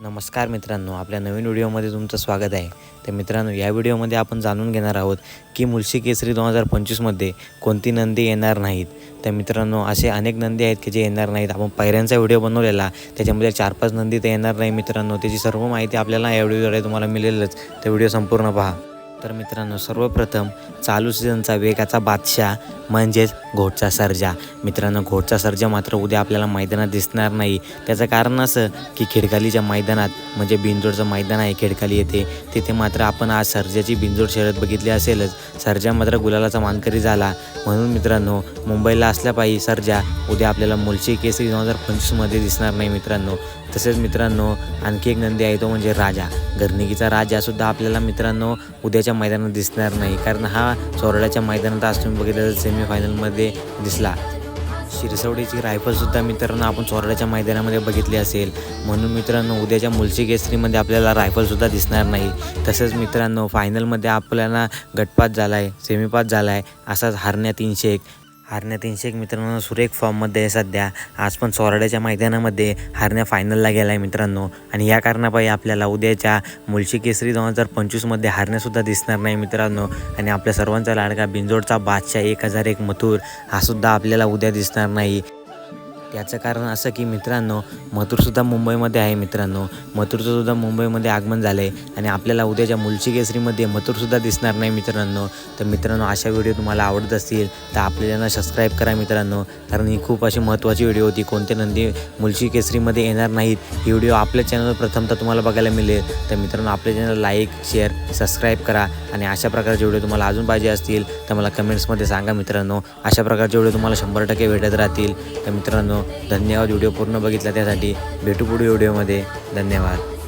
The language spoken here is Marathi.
नमस्कार मित्रांनो आपल्या नवीन व्हिडिओमध्ये तुमचं स्वागत आहे. तर मित्रांनो या व्हिडिओमध्ये आपण जाणून घेणार आहोत की मुलशी केसरी दोन हजार पंचवीसमध्ये कोणती नंदी येणार नाहीत. तर मित्रांनो असे अनेक नंदी आहेत की जे येणार नाहीत. आपण पैऱ्यांचा व्हिडिओ बनवलेला त्याच्यामध्ये चार पाच नंदी तर येणार नाही मित्रांनो. त्याची सर्व माहिती आपल्याला या व्हिडिओद्वारे तुम्हाला मिळेलच. तर व्हिडिओ संपूर्ण पहा. तर मित्रांनो सर्वप्रथम चालू सीझनचा वेगाचा बादशाह म्हणजेच घोटचा सर्जा. मित्रांनो घोटचा सर्जा मात्र उद्या आपल्याला मैदानात दिसणार नाही. त्याचं कारण असं की खिडकालीच्या मैदानात म्हणजे बिंजोडचं मैदान आहे खिडकाली येथे तिथे मात्र आपण आज सर्जाची बिंजोड शर्यत बघितली असेलच. सर्जा मात्र गुलालाचा मानकरी झाला. म्हणून मित्रांनो मुंबईला असल्या पाहिजे सर्जा उद्या आपल्याला मुलशी केसरी दोन हजार पंचवीसमध्ये दिसणार नाही मित्रांनो. तसेच मित्रांनो आणखी एक नंदी आहे तो म्हणजे राजा. गर्निकीचा राजासुद्धा आपल्याला मित्रांनो उद्याच्या मैदानात दिसणार नाही. कारण हा चोरड्याच्या मैदानात आज तुम्ही बघितलं तर सेमीफायनलमध्ये दिसला. शिरसवडीची रायफलसुद्धा मित्रांनो आपण चोरड्याच्या मैदानामध्ये बघितली असेल. म्हणून मित्रांनो उद्याच्या मुलशी केसरीमध्ये आपल्याला रायफलसुद्धा दिसणार नाही. तसंच मित्रांनो फायनलमध्ये आपल्याला गटपात झाला आहे सेमीपात झाला आहे असाच हारण्या तीनशे एक. हारण्या तीनशे एक मित्रांनो सुरेख फॉर्ममध्ये आहे सध्या. आज पण चोराड्याच्या मैदानामध्ये हारण्या फायनलला गेला आहे मित्रांनो. आणि या कारणापायी आपल्याला उद्याच्या मुळशी केसरी दोन हजार पंचवीसमध्ये हारण्यासुद्धा दिसणार नाही मित्रांनो. आणि आपल्या सर्वांचा लाडका बिंजोडचा बादशाह एक हजार एक मथुर हा सुद्धा आपल्याला उद्या दिसणार नाही. याचं कारण असं की मित्रांनो मथुरसुद्धा मुंबईमध्ये आहे मित्रांनो. मथुरचं सुद्धा मुंबईमध्ये आगमन झालं आहे आणि आपल्याला उद्याच्या मुलशी केसरीमध्ये मथुरसुद्धा दिसणार नाही मित्रांनो. तर मित्रांनो अशा व्हिडिओ तुम्हाला आवडत असतील तर आपल्याला सबस्क्राईब करा मित्रांनो. कारण ही खूप अशी महत्त्वाची व्हिडिओ होती. कोणते नंदी मुलशी केसरीमध्ये येणार नाहीत. ही व्हिडिओ आपल्या चॅनलवर प्रथमतः तुम्हाला बघायला मिळेल. तर मित्रांनो आपल्या चॅनल लाईक शेअर सबस्क्राईब करा आणि अशा प्रकारचे व्हिडिओ तुम्हाला अजून पाहिजे असतील तर मला कमेंट्समध्ये सांगा मित्रांनो. अशा प्रकारचे व्हिडिओ तुम्हाला शंभर टक्के भेटत राहतील. तर मित्रांनो धन्यवाद व्हिडिओ पूर्ण बघितला त्यासाठी. भेटू पुढे व्हिडिओमध्ये. धन्यवाद.